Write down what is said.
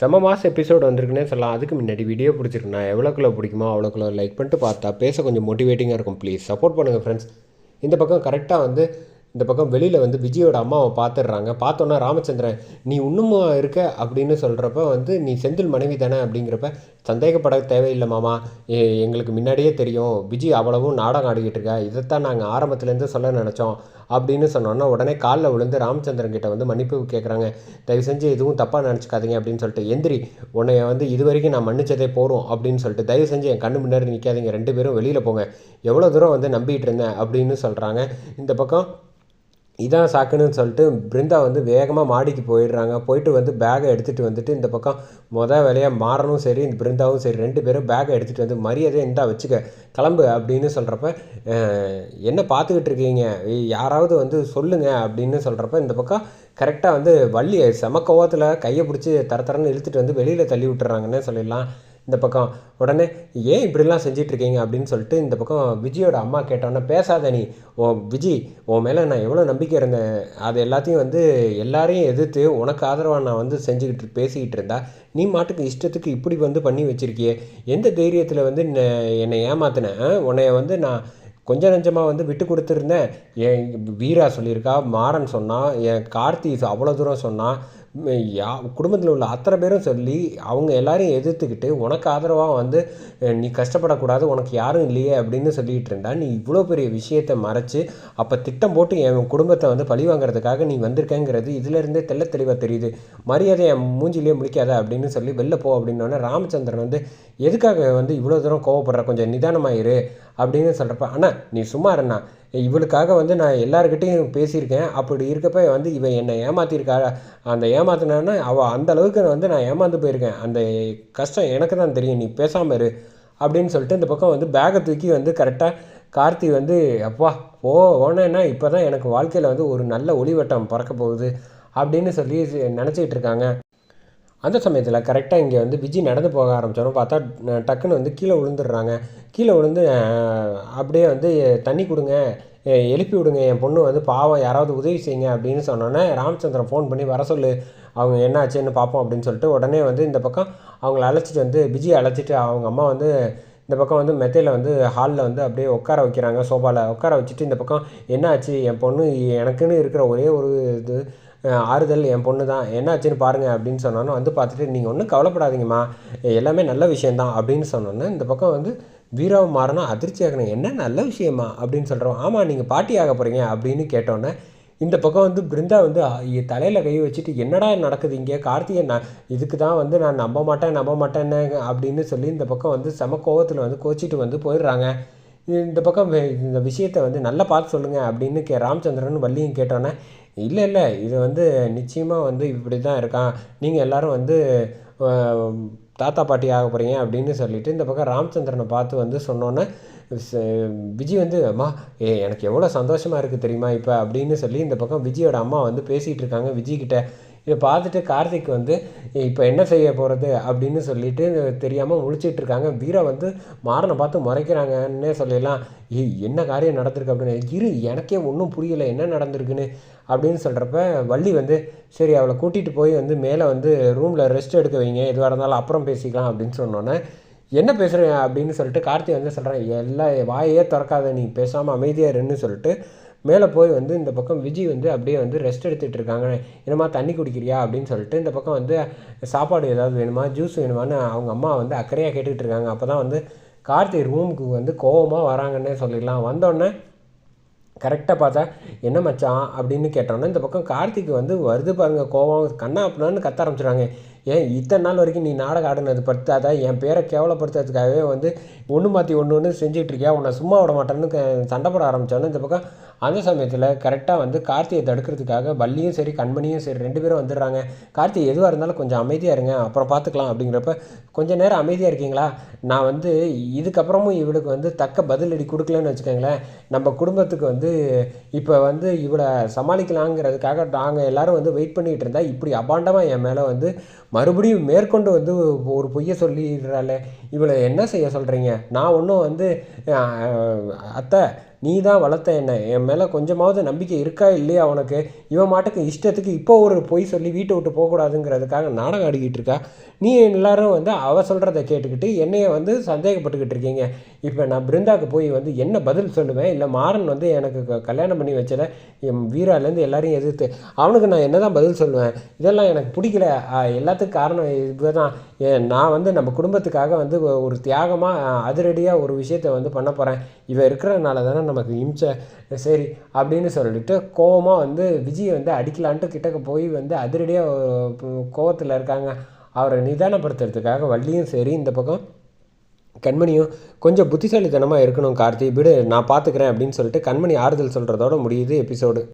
செம்ம மாதம் எபிசோடு வந்திருக்குன்னே சொல்லலாம். அதுக்கு முன்னாடி வீடியோ பிடிச்சிருக்குண்ணா எவ்வளோக்குள்ள பிடிக்குமோ அவ்வளோக்குள்ள லைக் பண்ணிட்டு பார்த்தா பேச கொஞ்சம் மோட்டிவேட்டிங்காக இருக்கும். ப்ளீஸ் சப்போர்ட் பண்ணுங்கள் ஃப்ரெண்ட்ஸ் இந்த பக்கம் கரெக்டாக வந்து இந்த பக்கம் வெளியில் வந்து விஜயோட அம்மாவை பார்த்துடுறாங்க. பார்த்தோன்னா ராமச்சந்திரன் நீ இன்னுமா இருக்க? அப்படின்னு சொல்கிறப்ப வந்து நீ செந்தில் மனைவி தானே? அப்படிங்கிறப்ப சந்தேகப்பட தேவையில்லை மாமா எங்களுக்கு முன்னாடியே தெரியும். விஜய் அவ்வளவும் நாடகம் ஆடிக்கிட்டு இருக்கா இதைத்தான் நாங்கள் ஆரம்பத்துலேருந்து சொல்ல நினச்சோம் அப்படின்னு சொன்னோன்னா உடனே காலில் விழுந்து ராமச்சந்திரன் கிட்ட வந்து மன்னிப்பு கேட்குறாங்க தயவு செஞ்சு எதுவும் தப்பாக நினச்சிக்காதீங்க அப்படின்னு சொல்லிட்டு எந்திரி உன்னைய வந்து இது வரைக்கும் நான் மன்னிச்சதே போகிறோம் அப்படின்னு சொல்லிட்டு தயவு செஞ்சு என் கண்ணு முன்னாடி நிற்காதீங்க ரெண்டு பேரும் வெளியில் போங்க. எவ்வளோ தூரம் வந்து நம்பிட்டு இருந்தேன் அப்படின்னு சொல்கிறாங்க இந்த பக்கம் இதான் சாக்குன்னு சொல்லிட்டு பிருந்தா வந்து வேகமாக மாடிக்கு போயிடுறாங்க. போயிட்டு வந்து பேகை எடுத்துகிட்டு வந்துட்டு இந்த பக்கம் மொதல் வேலையாக மாறனும் சரி இந்த பிருந்தாவும் சரி ரெண்டு பேரும் பேகை எடுத்துகிட்டு வந்து மரியாதையை இந்தா வச்சுக்க கிளம்பு அப்படின்னு சொல்கிறப்ப என்ன பார்த்துக்கிட்டு இருக்கீங்க? யாராவது வந்து சொல்லுங்க அப்படின்னு சொல்கிறப்ப இந்த பக்கம் கரெக்டாக வந்து வள்ளி செம கோவத்தில் கையை பிடிச்சி தர தரன்னு இழுத்துட்டு வந்து வெளியில் தள்ளி விட்டுறாங்கன்னே சொல்லிடலாம். இந்த பக்கம். உடனே ஏன் இப்படிலாம் செஞ்சிட்ருக்கீங்க? அப்படின்னு சொல்லிட்டு இந்த பக்கம் விஜயோட அம்மா கேட்டோன்னே பேசாத நீ. ஓ விஜி உன் மேலே நான் எவ்வளோ நம்பிக்கை இருந்தேன். அது எல்லாத்தையும் வந்து எல்லாரையும் எதிர்த்து உனக்கு ஆதரவாக நான் வந்து செஞ்சுக்கிட்டு பேசிக்கிட்டு இருந்தா நீ மாட்டுக்கு இஷ்டத்துக்கு இப்படி வந்து பண்ணி வச்சிருக்கியே. எந்த தைரியத்தில் வந்து என்னை ஏமாத்தினேன் உன்னைய வந்து நான் கொஞ்சம் நஞ்சமாக வந்து விட்டு கொடுத்துருந்தேன். என் வீரா சொல்லியிருக்கா மாறன் சொன்னான் என் கார்த்தி அவ்வளோ தூரம் சொன்னான் யா குடும்பத்தில் உள்ள அத்தனை பேரும் சொல்லி அவங்க எல்லாரையும் எதிர்த்துக்கிட்டு உனக்கு ஆதரவாக வந்து நீ கஷ்டப்படக்கூடாது உனக்கு யாரும் இல்லையே அப்படின்னு சொல்லிகிட்டு இருந்தா நீ இவ்வளோ பெரிய விஷயத்தை மறைச்சு அப்போ திட்டம் போட்டு என் குடும்பத்தை வந்து பழி வாங்குறதுக்காக நீ வந்திருக்கேங்கிறது இதுலேருந்தே தெள்ள தெளிவாக தெரியுது. மரியாதை என் மூஞ்சிலேயே முழிக்காத அப்படின்னு சொல்லி வெளில போ அப்படின்னோடனே ராமச்சந்திரன் வந்து எதுக்காக வந்து இவ்வளோ தூரம் கோவப்படுற? கொஞ்சம் நிதானமாயிரு அப்படின்னு சொல்கிறப்ப அண்ணா நீ சும்மா இருண்ணா இவளுக்காக வந்து நான் எல்லாருக்கிட்டையும் பேசியிருக்கேன். அப்படி இருக்கப்ப வந்து இவன் என்னை ஏமாத்திருக்கா? அந்த ஏமாத்தினான்னா அவள் அந்த அளவுக்கு வந்து நான் ஏமாந்து போயிருக்கேன். அந்த கஷ்டம் எனக்கு தான் தெரியும். நீ பேசாமல் இரு அப்படின்னு சொல்லிட்டு இந்த பக்கம் வந்து பேகை தூக்கி வந்து கரெக்டாக கார்த்தி வந்து அப்பா ஓ ஓனேன்னா இப்போ தான் எனக்கு வாழ்க்கையில் வந்து ஒரு நல்ல ஒளிவட்டம் பறக்க போகுது. அப்படின்னு சொல்லி நினச்சிக்கிட்டு இருக்காங்க. அந்த சமயத்தில் கரெக்டாக இங்கே வந்து விஜி நடந்து போக ஆரம்பித்தோன்னு பார்த்தா டக்குன்னு வந்து கீழே விழுந்துடுறாங்க. கீழே விழுந்து அப்படியே வந்து தண்ணி கொடுங்க எழுப்பி விடுங்க என் பொண்ணு வந்து பாவம் யாராவது உதவி செய்யுங்க அப்படின்னு சொன்னோன்னே ராமச்சந்திரன் ஃபோன் பண்ணி வர சொல்லு அவங்க என்ன ஆச்சுன்னு பார்ப்போம் அப்படின்னு சொல்லிட்டு உடனே வந்து இந்த பக்கம் அவங்கள அழைச்சிட்டு வந்து விஜய் அழைச்சிட்டு அவங்க அம்மா வந்து இந்த பக்கம் வந்து மெத்தையில் வந்து ஹாலில் வந்து அப்படியே உட்கார வைக்கிறாங்க சோஃபாவில் உட்கார வச்சுட்டு இந்த பக்கம் என்ன ஆச்சு என் பொண்ணு எனக்குன்னு இருக்கிற ஒரே ஒரு இது ஆறுதல் என் பொண்ணு தான். என்ன ஆச்சுன்னு பாருங்கள் அப்படின்னு சொன்னோன்னே வந்து பார்த்துட்டு நீங்கள் ஒன்றும் கவலைப்படாதீங்கம்மா. எல்லாமே நல்ல விஷயந்தான் அப்படின்னு சொன்னோன்னே இந்த பக்கம் வந்து வீராவை மாறினா அதிர்ச்சி ஆகணும் என்ன நல்ல விஷயமா? அப்படின்னு சொல்கிறோம் ஆமாம் நீங்கள் பாட்டி ஆக போகிறீங்க அப்படின்னு கேட்டோன்னே இந்த பக்கம் வந்து பிருந்தா வந்து தலையில் கை வச்சுட்டு என்னடா நடக்குது இங்கே? கார்த்திகை நான் இதுக்கு தான் வந்து நான் நம்ப மாட்டேன் நம்ப மாட்டேன்னு அப்படின்னு சொல்லி இந்த பக்கம் வந்து செம கோவத்தில் வந்து கோச்சிட்டு வந்து போயிடுறாங்க. இந்த பக்கம் இந்த விஷயத்தை வந்து நல்லா பார்த்து சொல்லுங்கள் அப்படின்னு கே ராமச்சந்திரன் வள்ளியும் கேட்டோன்னே இல்லை இல்லை இது வந்து நிச்சயமாக வந்து இப்படி தான் இருக்கான். நீங்கள் எல்லாரும் வந்து தாத்தா பாட்டி ஆக போகிறீங்க அப்படின்னு சொல்லிட்டு இந்த பக்கம் ராமச்சந்திரனை பார்த்து வந்து சொன்னோன்னே விஜய் வந்து அம்மா ஏ எனக்கு எவ்வளோ சந்தோஷமாக இருக்குது தெரியுமா இப்போ? அப்படின்னு சொல்லி இந்த பக்கம் விஜயோட அம்மா வந்து பேசிகிட்டு இருக்காங்க. விஜய்கிட்ட இதை பார்த்துட்டு கார்த்திக் வந்து இப்போ என்ன செய்ய போகிறது அப்படின்னு சொல்லிட்டு தெரியாமல் முழிச்சிட்டு இருக்காங்க. வீரா வந்து மாறனை பார்த்து முறைக்கிறாங்கன்னே சொல்லிடலாம். ஏ என்ன காரியம் நடந்திருக்கு? அப்படின்னு இரு எனக்கே ஒன்றும் புரியலை. என்ன நடந்திருக்குன்னு? அப்படின்னு சொல்கிறப்ப வள்ளி வந்து சரி அவளை கூட்டிகிட்டு போய் வந்து மேலே வந்து ரூமில் ரெஸ்ட் எடுக்க வைங்க. எதுவாக இருந்தாலும் அப்புறம் பேசிக்கலாம். அப்படின்னு சொன்னோன்னே என்ன பேசுகிறேன் அப்படின்னு சொல்லிட்டு கார்த்தி வந்து சொல்கிறேன் எல்லாம் வாயே திறக்காத நீ பேசாமல் அமைதியாக இருன்னு சொல்லிட்டு மேலே போய் வந்து இந்த பக்கம் விஜய் வந்து அப்படியே வந்து ரெஸ்ட் எடுத்துகிட்டு இருக்காங்க. என்னம்மா தண்ணி குடிக்கிறியா? அப்படின்னு சொல்லிட்டு இந்த பக்கம் வந்து சாப்பாடு ஏதாவது வேணுமா? ஜூஸ் வேணுமான்னு அவங்க அம்மா வந்து அக்கறையாக கேட்டுக்கிட்டு இருக்காங்க. அப்போ தான் வந்து கார்த்தி ரூமுக்கு வந்து கோவமாக வராங்கன்னே சொல்லிடலாம். வந்தோடனே கரெக்டாக பார்த்தா என்ன மச்சான்? அப்படின்னு கேட்டோன்னே இந்த பக்கம் கார்த்திக் வந்து வருது பாருங்க கோவம். கண்ணா அப்படின்னான்னு கத்த ஆரம்பிச்சிடுறாங்க. ஏன் இத்தனை நாள் வரைக்கும் நீ நாடகம் ஆடினது படுத்தாத என் பேரை கேவலப்படுத்துறதுக்காகவே வந்து ஒன்று மாற்றி ஒன்று ஒன்று செஞ்சுட்டு இருக்கியா? உன்னை சும்மா விட மாட்டேன்னு சண்டை போட ஆரம்பித்தோன்னே இந்த பக்கம் அந்த சமயத்தில் கரெக்டாக வந்து கார்த்தியை தடுக்கிறதுக்காக வள்ளியும் சரி கண்மணியும் சரி ரெண்டு பேரும் வந்துடுறாங்க. கார்த்தி எதுவாக இருந்தாலும் கொஞ்சம் அமைதியாக இருங்க அப்புறம் பார்த்துக்கலாம் அப்படிங்கிறப்ப கொஞ்சம் நேரம் அமைதியாக இருக்கீங்களா? நான் வந்து இதுக்கப்புறமும் இவளுக்கு வந்து தக்க பதிலடி கொடுக்கலன்னு வச்சுக்கோங்களேன். நம்ம குடும்பத்துக்கு வந்து இப்போ வந்து இவளை சமாளிக்கலாங்கிறதுக்காக நாங்கள் எல்லோரும் வந்து வெயிட் பண்ணிகிட்டு இருந்தால் இப்படி அபாண்டமாக என் மேலே வந்து மறுபடியும் மேற்கொண்டு வந்து ஒரு பொய்யை சொல்லிடுறாள். இவளை என்ன செய்ய சொல்கிறீங்க நான் ஒன்றும் வந்து அத்தை நீ தான் வளர்த்த என்ன. என் மேலே கொஞ்சமாவது நம்பிக்கை இருக்கா இல்லையா உனக்கு? இவன் மாட்டுக்கு இஷ்டத்துக்கு இப்போ ஒரு பொய் சொல்லி வீட்டை விட்டு போகக்கூடாதுங்கிறதுக்காக நாடகம் ஆடிக்கிட்டு இருக்கா? நீ எல்லாரும் வந்து அவ சொல்கிறத கேட்டுக்கிட்டு என்னையை வந்து சந்தேகப்பட்டுக்கிட்டு இருக்கீங்க. இப்போ நான் பிருந்தாவுக்கு போய் வந்து என்ன பதில் சொல்லுவேன்? இல்லை மாறன் வந்து எனக்கு க- கல்யாணம் பண்ணி வச்சதை என் வீராலேருந்து எல்லாரையும் எதிர்த்து அவனுக்கு நான் என்ன தான் பதில் சொல்லுவேன்? இதெல்லாம் எனக்கு பிடிக்கல. எல்லாத்துக்கும் காரணம் இதுதான். தான் நான் வந்து நம்ம குடும்பத்துக்காக வந்து ஒரு தியாகமாக அதிரடியாக ஒரு விஷயத்தை வந்து பண்ண போகிறேன் இவன் இருக்கிறதுனால தானே நமக்கு இம்சை. சரி அப்படின்னு சொல்லிட்டு கோவமாக வந்து விஜயை வந்து அடிக்கலான்ட்டு கிட்டக்க போய் வந்து அதிரடியாக கோவத்தில் இருக்காங்க. அவரை நிதானப்படுத்துறதுக்காக வள்ளியும் சரி இந்த பக்கம் கண்மணியும் கொஞ்சம் புத்திசாலித்தனமாக இருக்கணும் கார்த்தி. விடு நான் பார்த்துக்கிறேன் அப்படின்னு சொல்லிட்டு கண்மணி ஆறுதல் சொல்கிறதோட முடியுது எபிசோடு